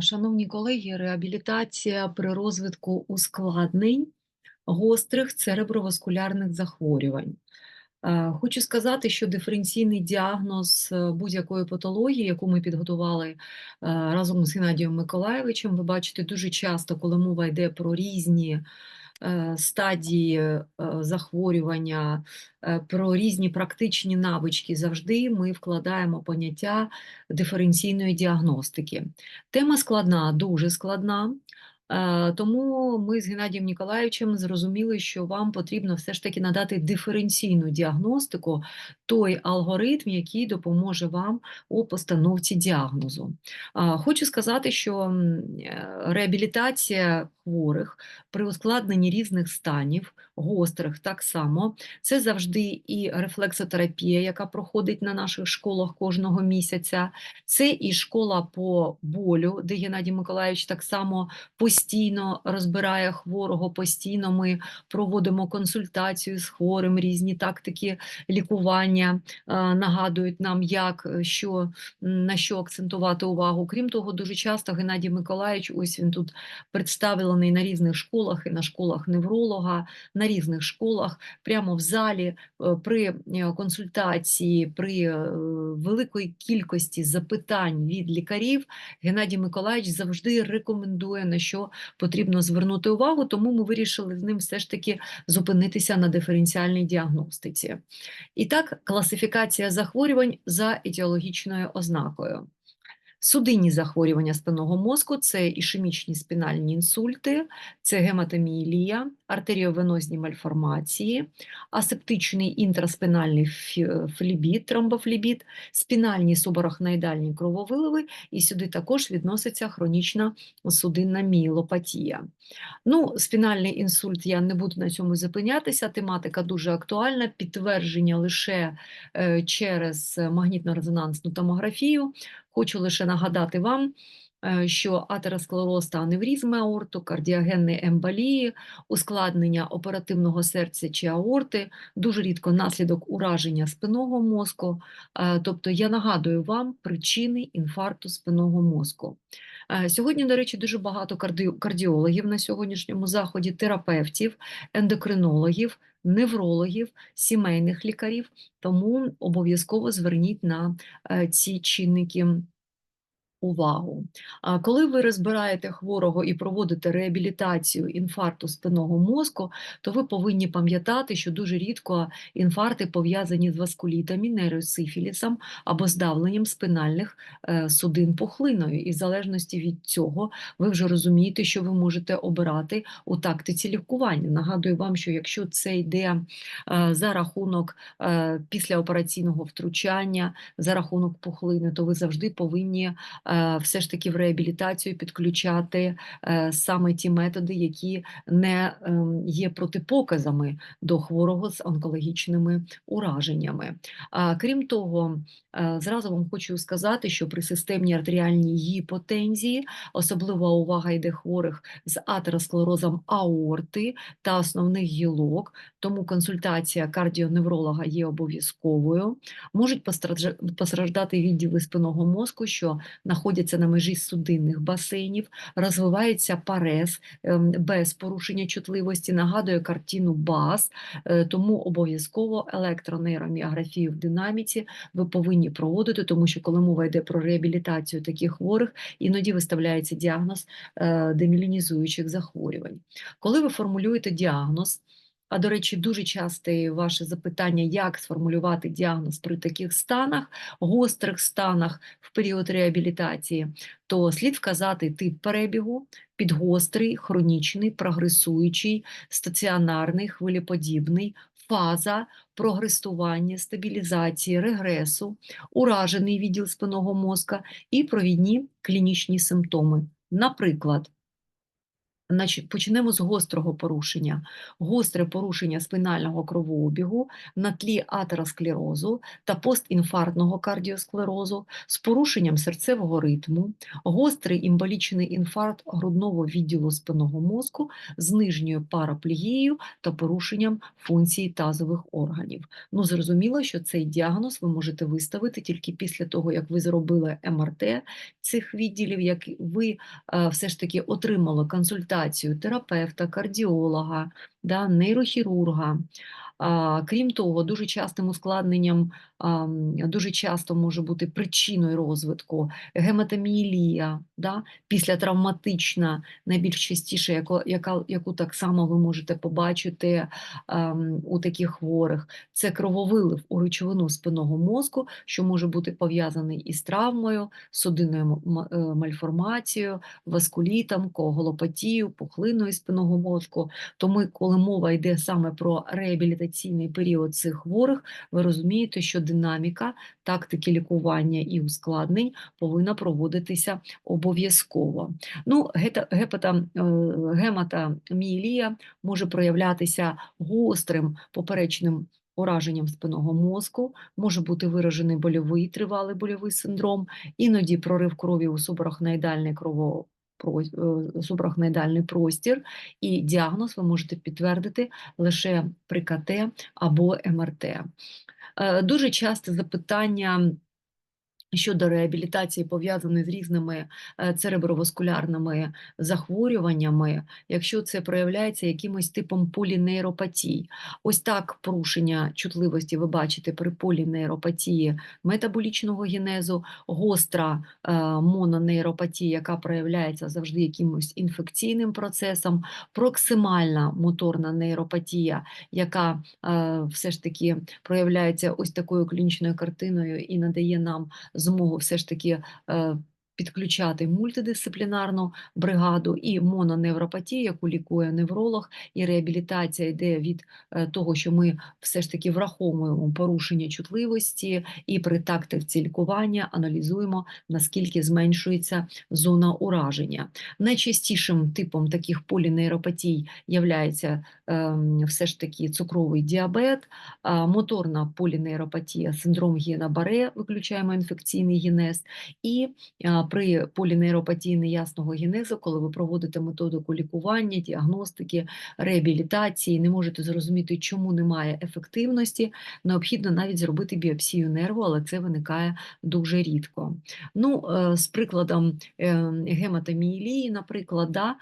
Шановні колеги, реабілітація при розвитку ускладнень гострих цереброваскулярних захворювань. Хочу сказати, що диференційний діагноз е, будь-якої патології, яку ми підготували е, разом з Геннадієм Миколаєвичем, ви бачите дуже часто, коли мова йде про різні стадії е, захворювання, е, про різні практичні навички, завжди ми вкладаємо поняття диференційної діагностики. Тема складна, дуже складна. Е, Тому ми з Геннадієм Ніколаєвичем зрозуміли, що вам потрібно все ж таки надати диференційну діагностику, той алгоритм, який допоможе вам у постановці діагнозу. Хочу сказати, що е, реабілітація хворих при ускладненні різних станів, гострих. Так само, це завжди і рефлексотерапія, яка проходить на наших школах кожного місяця, це і школа по болю, де Геннадій Миколаївич так само постійно розбирає хворого, постійно ми проводимо консультацію з хворим, різні тактики лікування е, нагадують нам, як що на що акцентувати увагу. Крім того, дуже часто Геннадій Миколаївич, ось він тут представлений на різних школах, і на школах невролога, на різних школах, прямо в залі, е, при е, консультації, при е, великої кількості запитань від лікарів, Геннадій Миколаївич завжди рекомендує, на що потрібно звернути увагу, тому ми вирішили з ним все ж таки зупинитися на диференціальній діагностиці. І так, класифікація захворювань за етіологічною ознакою. Судинні захворювання спинного мозку це ішемічні спінальні інсульти, це гематомієлія, артеріовенозні мальформації, асептичний інтраспінальний флібіт, тромбофлібіт, спінальні субарахноїдальні крововиливи, і сюди також відноситься хронічна судинна мієлопатія. Ну, спінальний інсульт я не буду на цьому зупинятися. Тематика дуже актуальна. Підтвердження лише е, через магнітно-резонансну томографію. Хочу лише нагадати вам, е, що атеросклероз та аневризми аорту, кардіогенні емболії, ускладнення оперативного серця чи аорти, дуже рідко наслідок ураження спинного мозку. Е, Тобто я нагадую вам причини інфаркту спинного мозку. Е, Сьогодні, до речі, дуже багато карди- кардіологів на сьогоднішньому заході, терапевтів, ендокринологів, неврологів, сімейних лікарів, тому обов'язково зверніть на е, ці чинники увагу. Коли ви розбираєте хворого і проводите реабілітацію інфаркту спинного мозку, то ви повинні пам'ятати, що дуже рідко інфаркти пов'язані з васкулітами, нейросифілісом або здавленням спинальних е, судин пухлиною. І в залежності від цього ви вже розумієте, що ви можете обирати у тактиці лікування. Нагадую вам, що якщо це йде е, за рахунок е, післяопераційного втручання, за рахунок пухлини, то ви завжди повинні все ж таки в реабілітацію підключати е, саме ті методи, які не ем, є протипоказами до хворого з онкологічними ураженнями. Крім того, е, зразу вам хочу сказати, що при системній артеріальній гіпотензії особлива увага йде хворих з атеросклерозом аорти та основних гілок, тому консультація кардіоневролога є обов'язковою. Можуть постраждати відділи спинного мозку, що знаходяться на межі судинних басейнів, розвивається парез ем, без порушення чутливості, нагадує картину БАС, е, тому обов'язково електронейроміографію в динаміці ви повинні проводити, тому що коли мова йде про реабілітацію таких хворих, іноді виставляється діагноз е, демілінізуючих захворювань. Коли ви формулюєте діагноз, а до речі, дуже часте ваше запитання, як сформулювати діагноз при таких станах, гострих станах в період реабілітації, то слід вказати тип перебігу, підгострий, хронічний, прогресуючий, стаціонарний, хвилеподібний, фаза прогресування, стабілізації, регресу, уражений відділ спинного мозка і провідні клінічні симптоми. Наприклад, почнемо з гострого порушення. Гостре порушення спинального кровообігу на тлі атеросклерозу та постінфарктного кардіосклерозу з порушенням серцевого ритму, гострий імболічний інфаркт грудного відділу спинного мозку з нижньою параплегією та порушенням функції тазових органів. Ну, зрозуміло, що цей діагноз ви можете виставити тільки після того, як ви зробили МРТ цих відділів, як ви е, все ж таки отримали консультацію терапевта, кардіолога, да, нейрохірурга. Крім того, дуже частим ускладненням, дуже часто може бути причиною розвитку гематомієлія, да, післятравматична, найбільш частіше, яко, яка, яку так само ви можете побачити у таких хворих. Це крововилив у речовину спинного мозку, що може бути пов'язаний із травмою, судинною е, мальформацією, васкулітом, коголопатією, пухлиною спинного мозку. Тому, коли мова йде саме про реабілітаційний період цих хворих, ви розумієте, що динаміка тактики лікування і ускладнень повинна проводитися обов'язково. Ну, гепата, е, гематомієлія може проявлятися гострим поперечним ураженням спинного мозку, може бути виражений больовий тривалий больовий синдром, іноді прорив крові у субарахноїдальний крово е, простір, і діагноз ви можете підтвердити лише при КТ або МРТ. Е, Дуже часте запитання щодо реабілітації пов'язані з різними е, цереброваскулярними захворюваннями, якщо це проявляється якимось типом полінейропатій. Ось так порушення чутливості ви бачите при полінейропатії метаболічного генезу, гостра е, мононейропатія, яка проявляється завжди якимось інфекційним процесом, проксимальна моторна нейропатія, яка е, все ж таки проявляється ось такою клінічною картиною і надає нам змогу все ж таки е, підключати мультидисциплінарну бригаду і мононевропатію, яку лікує невролог, і реабілітація йде від е, того, що ми все ж таки враховуємо порушення чутливості і при тактиці лікування аналізуємо, наскільки зменшується зона ураження. Найчастішим типом таких полінейропатій являється ем, все ж таки цукровий діабет, моторна полінейропатія, синдром Гієна-Баре, виключаємо інфекційний генез, і а, при полінейропатії неясного генезу, коли ви проводите методику лікування, діагностики, реабілітації, не можете зрозуміти, чому немає ефективності, необхідно навіть зробити біопсію нерву, але це виникає дуже рідко. Ну, е, з прикладом е, гематомієлії, наприклад, да,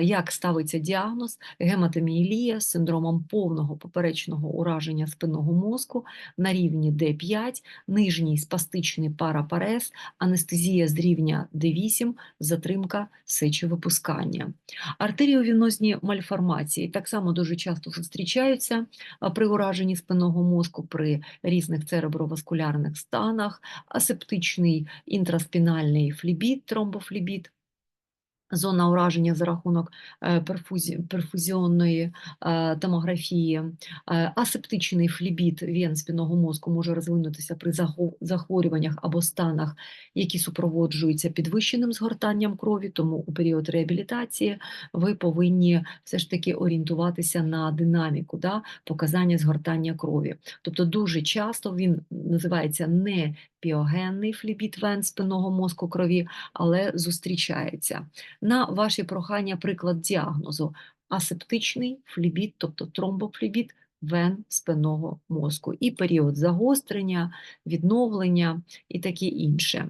як ставиться діагноз гематомієлія з синдромом повного поперечного ураження спинного мозку на рівні D5, нижній спастичний парапарез, анестезія з рівня D8, затримка сечовипускання. Артеріовінозні мальформації так само дуже часто зустрічаються при ураженні спинного мозку при різних цереброваскулярних станах, асептичний інтраспінальний флібіт, тромбофлібіт, Зона ураження за рахунок е, перфузі, перфузіонної е, томографії, Е, асептичний флібіт вен спинного мозку може розвинутися при захворюваннях або станах, які супроводжуються підвищеним згортанням крові, тому у період реабілітації ви повинні все ж таки орієнтуватися на динаміку, да, показання згортання крові. Тобто дуже часто він називається не піогенний флібіт вен спинного мозку крові, але зустрічається. На ваші прохання приклад діагнозу асептичний флібіт, тобто тромбофлібіт вен спинного мозку, і період загострення, відновлення і таке інше.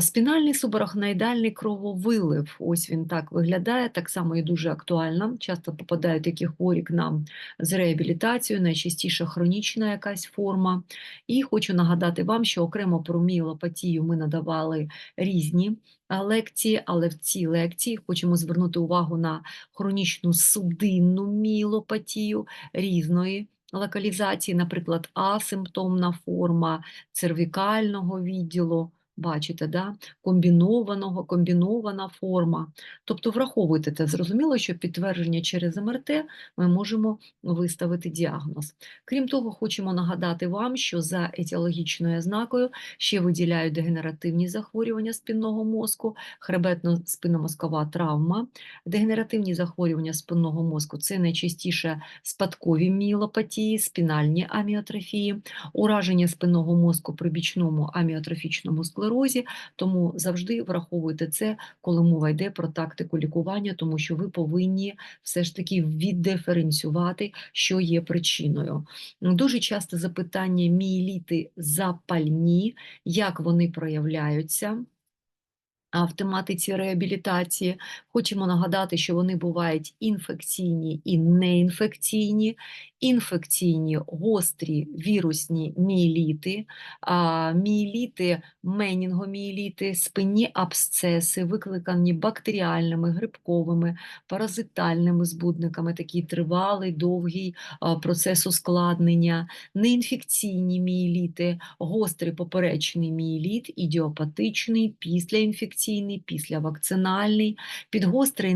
Спінальний субарахноїдальний крововилив, ось він так виглядає, так само і дуже актуально. Часто попадають такі хворі к нам з реабілітацією, найчастіше хронічна якась форма. І хочу нагадати вам, що окремо про міелопатію ми надавали різні лекції, але в цій лекції хочемо звернути увагу на хронічну судинну міелопатію різної локалізації, наприклад, асимптомна форма цервікального відділу, бачите, да? комбінованого, комбінована форма. Тобто враховуйте це. Зрозуміло, що підтвердження через МРТ ми можемо виставити діагноз. Крім того, хочемо нагадати вам, що за етіологічною ознакою ще виділяють дегенеративні захворювання спинного мозку, хребетно-спинномозкова травма, дегенеративні захворювання спинного мозку це найчастіше спадкові мієлопатії, спінальні аміотрофії, ураження спинного мозку при бічному аміотрофічному склерозі, тому завжди враховуйте це, коли мова йде про тактику лікування, тому що ви повинні все ж таки віддиференціювати, що є причиною. Дуже часто запитання мієліти запальні, як вони проявляються в тематиці реабілітації. Хочемо нагадати, що вони бувають інфекційні і неінфекційні, інфекційні гострі вірусні мієліти, мієліти, менінгомієліти, спинні абсцеси, викликані бактеріальними, грибковими, паразитальними збудниками, такий тривалий, довгий процес ускладнення, неінфекційні мієліти, гострий поперечний мієліт, ідіопатичний, післяінфекційний, післявакцинальний, підгострий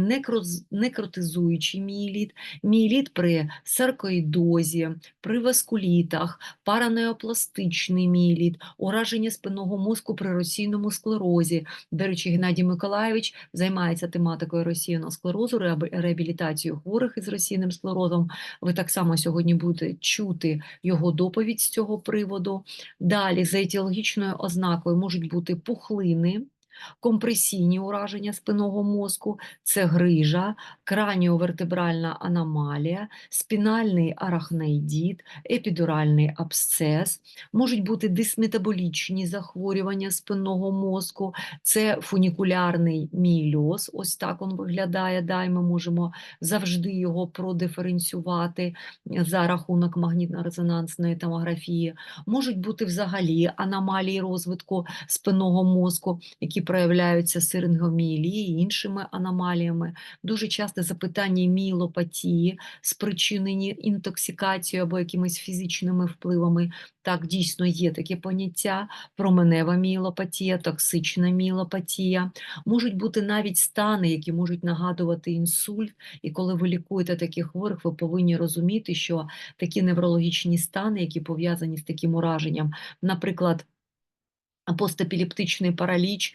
некротизуючий мієліт, мієліт при саркоїдозі, при васкулітах, паранеопластичний мієліт, ураження спинного мозку при російному склерозі. До речі, Геннадій Миколаєвич займається тематикою російного склерозу, реабілітацією хворих із російним склерозом. Ви так само сьогодні будете чути його доповідь з цього приводу. Далі, за етіологічною ознакою можуть бути пухлини компресійні ураження спинного мозку, це грижа, краніовертебральна аномалія, спінальний арахноїдіт, епідуральний абсцес, можуть бути дисметаболічні захворювання спинного мозку, це фунікулярний міельоз, ось так він виглядає, да, і ми можемо завжди його продиференціювати за рахунок магнітно-резонансної томографії, можуть бути взагалі аномалії розвитку спинного мозку, які проявляються сирингомієлії і іншими аномаліями. Дуже часто запитання мієлопатії, спричинені інтоксикацією або якимись фізичними впливами. Так, дійсно є таке поняття: променева мієлопатія, токсична мієлопатія. Можуть бути навіть стани, які можуть нагадувати інсульт. І коли ви лікуєте таких хворих, ви повинні розуміти, що такі неврологічні стани, які пов'язані з таким ураженням, наприклад, постепіліптичний параліч,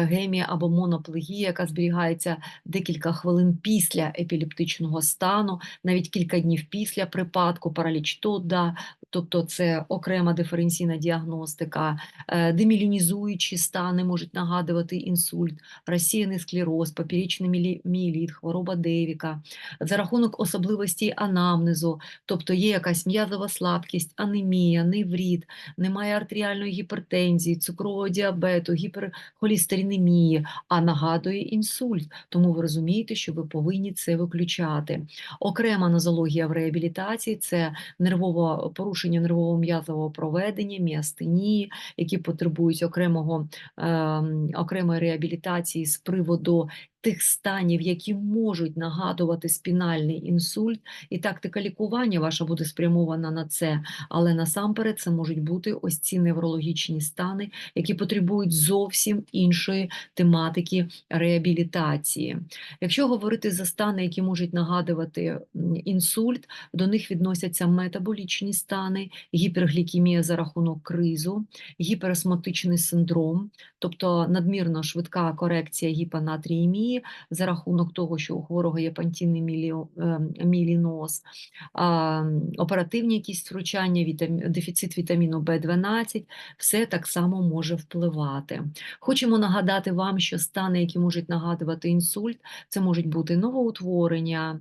гемія або моноплегія, яка зберігається декілька хвилин після епілептичного стану, навіть кілька днів після припадку, параліч Тодда, тобто це окрема диференційна діагностика, е, демілінізуючі стани можуть нагадувати інсульт, розсіяний склероз, папірічний мієліт, хвороба Девіка, за рахунок особливостей анамнезу, тобто є якась м'язова слабкість, анемія, невріт, немає артеріальної гіпертензії, цукрового діабету, гіперхолістеринемії, а нагадує інсульт. Тому ви розумієте, що ви повинні це виключати. Окрема нозологія в реабілітації це нервово порушення нервово м'язового проведення, міастенії, які потребують окремого, е, окремої реабілітації з приводу тих станів, які можуть нагадувати спінальний інсульт, і тактика лікування ваша буде спрямована на це, але насамперед це можуть бути ось ці неврологічні стани, які потребують зовсім іншої тематики реабілітації. Якщо говорити за стани, які можуть нагадувати інсульт, до них відносяться метаболічні стани, гіперглікемія за рахунок кризу, гіперосмотичний синдром, тобто надмірно швидка корекція гіпонатріємії, за рахунок того, що у хворого є пантінний ем, міліноз, оперативні якісь втручання, дефіцит вітаміну В12, все так само може впливати. Хочемо нагадати вам, що стани, які можуть нагадувати інсульт, це можуть бути новоутворення,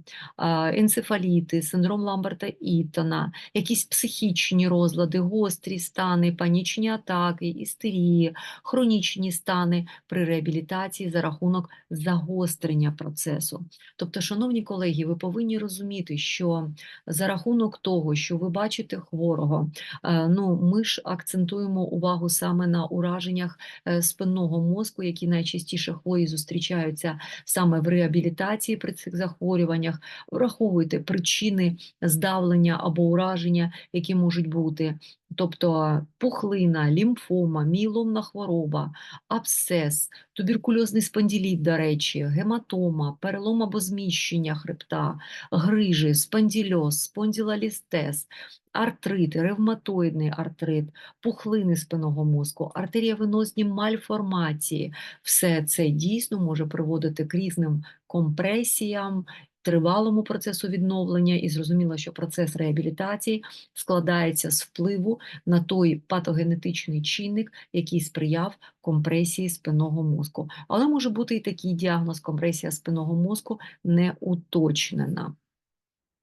енцефаліти, синдром Ламберта Іттона, якісь психічні розлади, гострі стани, панічні атаки, істерії, хронічні стани при реабілітації за рахунок загострення загострення процесу. Тобто, шановні колеги, ви повинні розуміти, що за рахунок того, що ви бачите хворого, е, ну ми ж акцентуємо увагу саме на ураженнях е, спинного мозку, які найчастіше хворі зустрічаються саме в реабілітації при цих захворюваннях. Враховуйте причини здавлення або ураження, які можуть бути. Тобто пухлина, лімфома, мієломна хвороба, абсцес, туберкульозний спондиліт, до речі, гематома, перелом або зміщення хребта, грижі, спондильоз, спондилолістез, артрит, ревматоїдний артрит, пухлини спинного мозку, артеріовенозні мальформації. Все це дійсно може приводити к різним компресіям, тривалому процесу відновлення, і зрозуміло, що процес реабілітації складається з впливу на той патогенетичний чинник, який сприяв компресії спинного мозку. Але може бути і такий діагноз компресія спинного мозку не уточнена.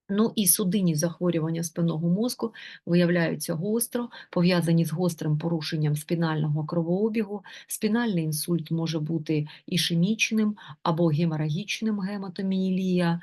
Ну і судинні захворювання спинного мозку виявляються гостро, пов'язані з гострим порушенням спінального кровообігу. Спінальний інсульт може бути ішемічним або геморагічним гематомієлія.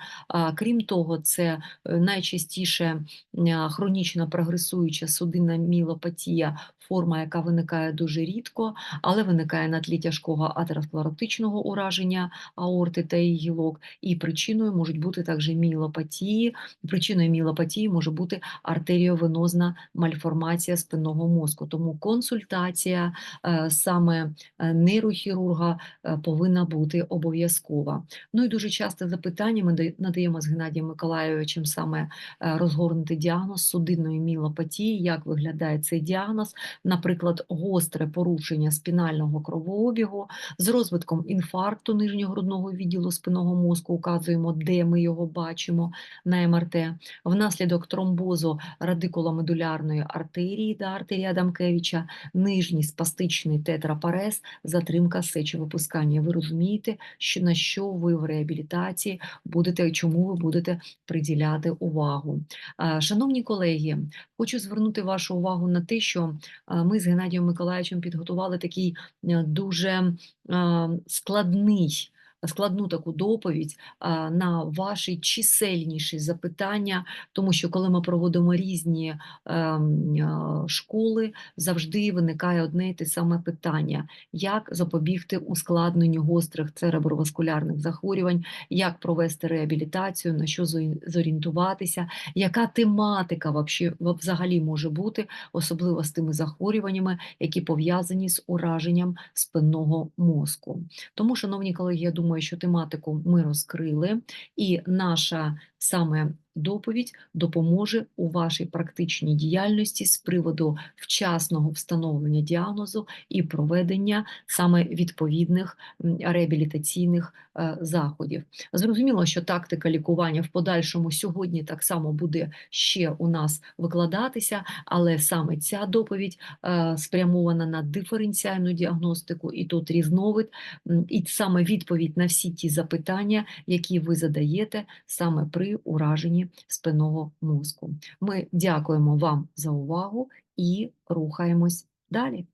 Крім того, це е, найчастіше а, хронічно прогресуюча судинна мілопатія, форма, яка виникає дуже рідко, але виникає на тлі тяжкого атеросклеротичного ураження аорти та її гілок, і причиною можуть бути також мілопатії. Причиною мілопатії може бути артеріовенозна мальформація спинного мозку. Тому консультація е, саме е, нейрохірурга е, повинна бути обов'язкова. Ну і дуже часто запитання ми надаємо з Геннадієм Миколайовичем саме розгорнути діагноз судинної мілопатії, як виглядає цей діагноз, наприклад, гостре порушення спінального кровообігу з розвитком інфаркту нижньогрудного відділу спинного мозку, указуємо, де ми його бачимо на МРТ, внаслідок тромбозу радикуломедулярної артерії та артерії Адамкевича, нижній спастичний тетрапарез, затримка сечовипускання. Ви розумієте, що на що ви в реабілітації будете, чому ви будете приділяти увагу. Шановні колеги, хочу звернути вашу увагу на те, що ми з Геннадієм Миколаївичем підготували такий е, дуже складний. Складну таку доповідь на ваші чисельніші запитання, тому що коли ми проводимо різні ем, школи, завжди виникає одне і те саме питання: як запобігти ускладненню гострих цереброваскулярних захворювань, як провести реабілітацію, на що зорієнтуватися, яка тематика взагалі може бути, особливо з тими захворюваннями, які пов'язані з ураженням спинного мозку. Тому, шановні колеги, я думаю, що тематику ми розкрили, і наша саме доповідь допоможе у вашій практичній діяльності з приводу вчасного встановлення діагнозу і проведення саме відповідних реабілітаційних е, заходів. Зрозуміло, що тактика лікування в подальшому сьогодні так само буде ще у нас викладатися, але саме ця доповідь е, спрямована на диференціальну діагностику, і тут різновид, і саме відповідь на всі ті запитання, які ви задаєте саме при ураженні спинного мозку. Ми дякуємо вам за увагу і рухаємось далі.